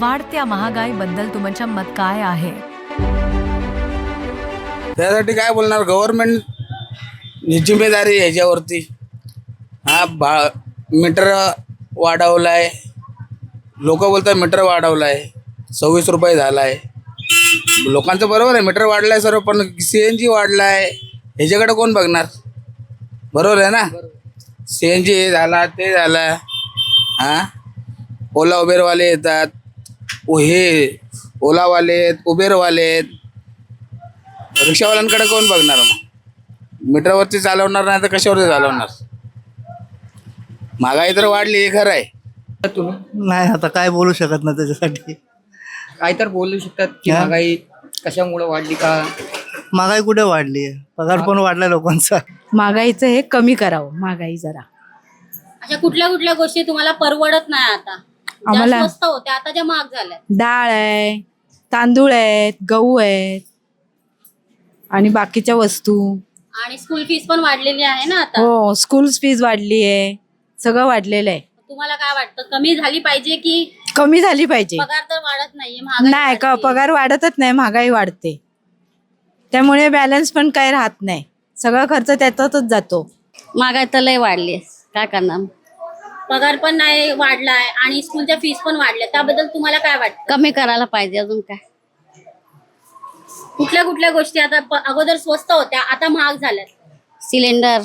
वाढत्या महागाईबद्दल तुमच्या मत काय आहे? त्यासाठी काय बोलणार? गव्हर्नमेंट जिम्मेदारी ह्याच्यावरती याच्यावरती. हा भा मीटर वाढवलाय. लोक बोलतात मीटर वाढवलाय. सव्वीस रुपये झालाय. लोकांचं बरोबर आहे मीटर वाढलाय सर्व पण सी एन जी वाढलाय. ह्याच्याकडे कोण बघणार? बरोबर आहे ना? सी एन जी हे झाला ते झालं. हां? ओला उबेरवाले येतात. ओ हे ओलावाले आहेत उबेरवाले आहेत. रिक्षावाल्यांकडे कोण बघणार मग? मीटरवरती चालवणार नाही तर कशावरती चालवणार? महागाई तर वाढली हे खरं आहे. तुम्ही? नाही आता काय बोलू शकत नाही त्याच्यासाठी. काय तर बोलू शकतात की हा? महागाई कशामुळे वाढली का? महागाई कुठे वाढली? आहे पगार पण वाढलाय लोकांचा. महागाईचं हे कमी करावं महागाई जरा. अशा कुठल्या कुठल्या गोष्टी तुम्हाला परवडत नाही आता? आम्हाला- स्वस्त होत्या आता ज्या महाग झाल्या डाळ आहे तांदूळ आहेत गहू आहेत आणि बाकीच्या वस्तू. आणि स्कूल फीस पण वाढलेली आहे ना आता? हो स्कूल फीज वाढली आहे. सगळं वाढलेलं आहे. तुम्हाला काय वाटतं? कमी झाली पाहिजे की कमी झाली पाहिजे. पगार तर वाढत नाहीये महागाई नाही का. पगार वाढतच नाही महागाई वाढते. त्यामुळे बॅलन्स पण काही राहत नाही. सगळा खर्च त्याच्यातच जातो. महागाई तर लय वाढली काय करणार? पगार पण नाही वाढलाय आणि स्कूलच्या फीस पण वाढल्या त्याबद्दल तुम्हाला काय वाटतं? कमी करायला पाहिजे अजून काय. कुठल्या कुठल्या गोष्टी आता प- अगोदर स्वस्त होत्या आता महाग झाल्यात. सिलेंडर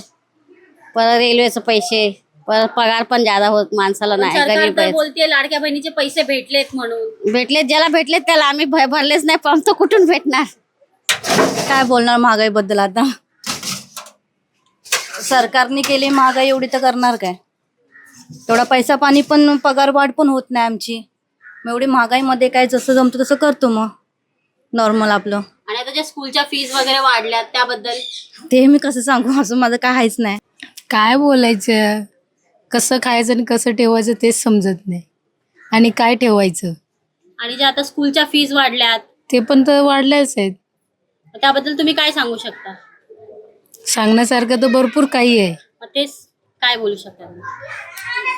परत रेल्वेचे पैसे परत पगार पण ज्यादा होत माणसाला नाही सरकार गरीब तर आहेत. बोलते लाडक्या बहिणीचे पैसे भेटलेत म्हणून. भेटले ज्याला भेटले त्याला आम्ही भरलेच नाही पण तो कुठून भेटणार? काय बोलणार महागाईबद्दल आता? सरकारने केली महागाई एवढी तर करणार काय? तेवढा पैसा पाणी पण पगार वाढ पण होत नाही आमची. मग एवढी महागाईमध्ये काय जसं जमतं तसं करतो मग. नॉर्मल आपलं. आणि आता ज्या स्कूलच्या फीस वगैरे वाढल्यात त्याबद्दल? ते मी कसं सांगू? असं माझं काय आहेच नाही. काय बोलायचं? कसं खायचं आणि कसं ठेवायचं तेच समजत नाही. आणि काय ठेवायचं? आणि ज्या आता स्कूलच्या फीस वाढल्यात ते पण तर वाढल्याच आहेत. त्याबद्दल तुम्ही काय सांगू शकता? सांगण्यासारखं तर भरपूर काही आहे. मग तेच काय बोलू शकता?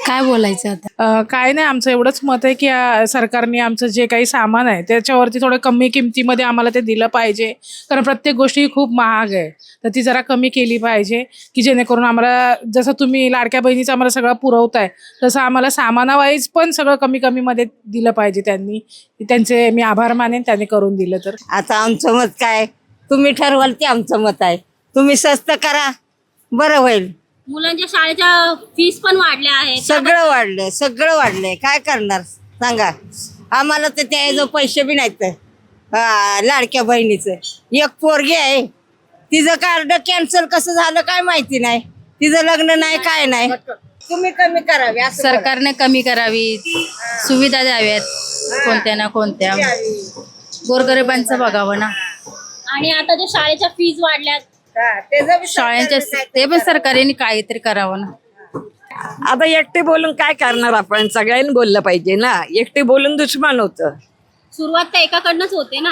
काय बोलायचं आता? काय नाही आमचं एवढंच मत आहे की सरकारने आमचं जे काही सामान आहे त्याच्यावरती थोडं कमी किमतीमध्ये आम्हाला ते दिलं पाहिजे. कारण प्रत्येक गोष्ट ही खूप महाग आहे. तर ती जरा कमी केली पाहिजे की जेणेकरून आम्हाला जसं तुम्ही लाडक्या बहिणीचं आम्हाला सगळं पुरवताय तसं आम्हाला सामानावाईज पण सगळं कमी कमीमध्ये दिलं पाहिजे त्यांनी. त्यांचे मी आभार मानेन त्यांनी करून दिलं तर. आता आमचं मत काय? तुम्ही ठरवाल ते आमचं मत आहे. तुम्ही स्वस्त करा बरं होईल. मुलांच्या शाळेच्या फीस पण वाढल्या आहेत. सगळं वाढलंय सगळं वाढलंय. काय करणार? सांगा. आम्हाला तर त्या जो पैसे बी नाहीत. हा, लाडक्या बहिणीचं. एक पोरगी आहे. तिचं कार्ड कॅन्सल कसं झालं काय माहिती नाही. तिचं लग्न नाही काय नाही. तुम्ही कमी करावे असं. सरकारने कमी करावी. सुविधा द्याव्यात. कोणत्या ना कोणत्या. गोरगरिबांचं बघावं ना. आणि आता ज्या शाळेच्या फीस वाढल्यात हा, त्याचं बी शाळांच्या सरकारने ते पण सरकारने काहीतरी करावं ना. आता एकटे बोलून काय करणार आपण? सगळ्यांनी बोललं पाहिजे ना. एकटे बोलून दुश्मन होतं. सुरुवात तर एकाकडनंच होते ना.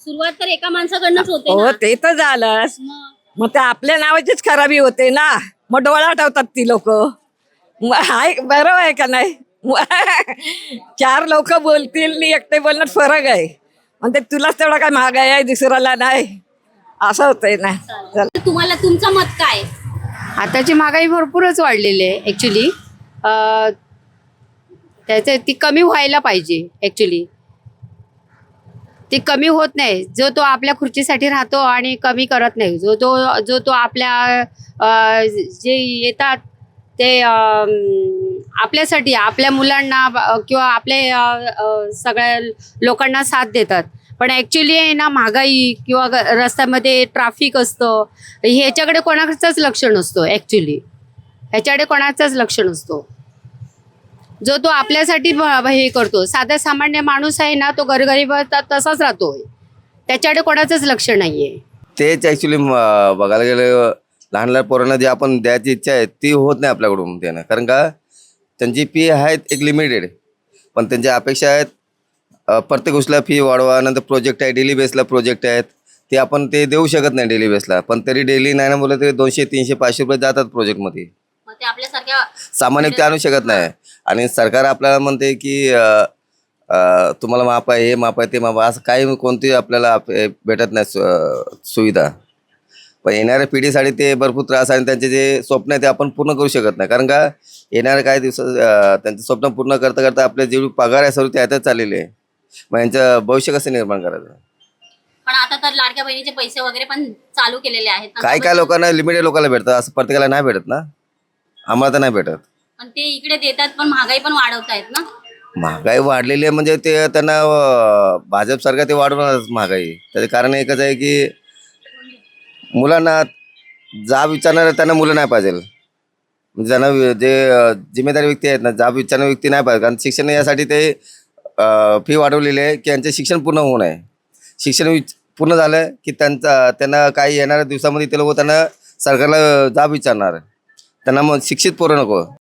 सुरुवात तर एका माणसाकडनंच होते हो ना ते तर झालंच. मग? मग ते आपल्या नावाचीच खराबी होते ना. मग डोळा ठेवतात ती लोक. हाय बरोबर आहे का नाही? चार लोक बोलतील आणि एकटे बोलण्यात फरक आहे. मग ते तुलाच तेवढा काय महागाई आहे दुसऱ्याला नाही. असं होतंय ना. चल तुम्हाला तुमचं मत काय? आताची महागाई भरपूरच वाढलेली आहे ॲक्च्युली त्याचे ती कमी व्हायला पाहिजे ॲक्च्युली ती कमी होत नाही. जो तो आपल्या खुर्चीसाठी राहतो आणि कमी करत नाही. जो तो जो तो आपल्या अ, जे येतात ते अम, आपल्यासाठी आपल्या मुलांना किंवा आपले अ, अ, सगळ्या लोकांना साथ देतात. पण ॲक्च्युली आहे ना महागाई किंवा रस्त्यामध्ये ट्राफिक असतं ह्याच्याकडे कोणाचंच लक्ष नसतो ॲक्च्युली ह्याच्याकडे कोणाचाच लक्ष नसतो. जो तो आपल्यासाठी हे करतो साधा सामान्य माणूस आहे ना तो गरगरीब तसाच राहतोय. त्याच्याकडे कोणाचंच लक्ष नाही आहे तेच ॲक्च्युली बघायला गेलं लहान लहान पोरांना जे आपण द्यायची इच्छा आहे ती होत नाही आपल्याकडून त्यानं कारण का त्यांची फी आहेत एक लिमिटेड पण त्यांच्या अपेक्षा आहेत अ, प्रत्येक गोष्टीला फी वाढवा नंतर प्रोजेक्ट आहे डेली बेसला प्रोजेक्ट आहेत. ते आपण ते देऊ शकत नाही डेली बेसला पण तरी डेली नाही ना बोललं तरी दोनशे तीनशे पाचशे रुपये जातात प्रोजेक्टमध्ये मग ते आपल्यासारख्या सामान्य ते आणू शकत नाही. आणि सरकार आपल्याला म्हणते की अ, अं, तुम्हाला माप आहे हे माप आहे ते माप आहे. असं काही कोणती आपल्याला आप- हे भेटत नाही सु- अं, सुविधा. पण येणाऱ्या पिढीसाठी ते भरपूर त्रास आणि त्यांचे जे स्वप्न आहे ते आपण पूर्ण करू शकत नाही. कारण का येणाऱ्या काही दिवसात त्यांचं स्वप्न पूर्ण करता करता आपले जेवढी पगार आहे सर्व त्यातच चाललेले आहे. मग यांचं भविष्य कसं निर्माण करायचं? पण आता तर लाडक्या बहिणीचे पैसे वगैरे पण चालू केलेले आहेत. काय काय लोकांना लिमिटेड लोकांना भेटतं. असं प्रत्येकाला नाही भेटत ना? आम्हाला तर नाही भेटत. पण ते इकडे देतात पण महागाई पण वाढवतायत ना? महागाई वाढलेली आहे म्हणजे ते त्यांना अं, भाजप सरकार ते वाढवणारच महागाई. त्याचं कारण एकच आहे की मुलांना जाब विचारणारे त्यांना मुलं नाही पाहिजे. म्हणजे त्यांना वि- जे अं, जिम्मेदारी व्यक्ती आहेत ना जाब विचारणारे व्यक्ती नाही पाहिजे. कारण शिक्षण यासाठी ते फी वाढवलेली आहे की यांचे शिक्षण पूर्ण होऊ नये. शिक्षण विच- पूर्ण झालं की त्यांचा त्यांना काही येणाऱ्या दिवसामध्ये ते लोक त्यांना सरकारला जाब विचारणार. त्यांना मग शिक्षित पोरं नको.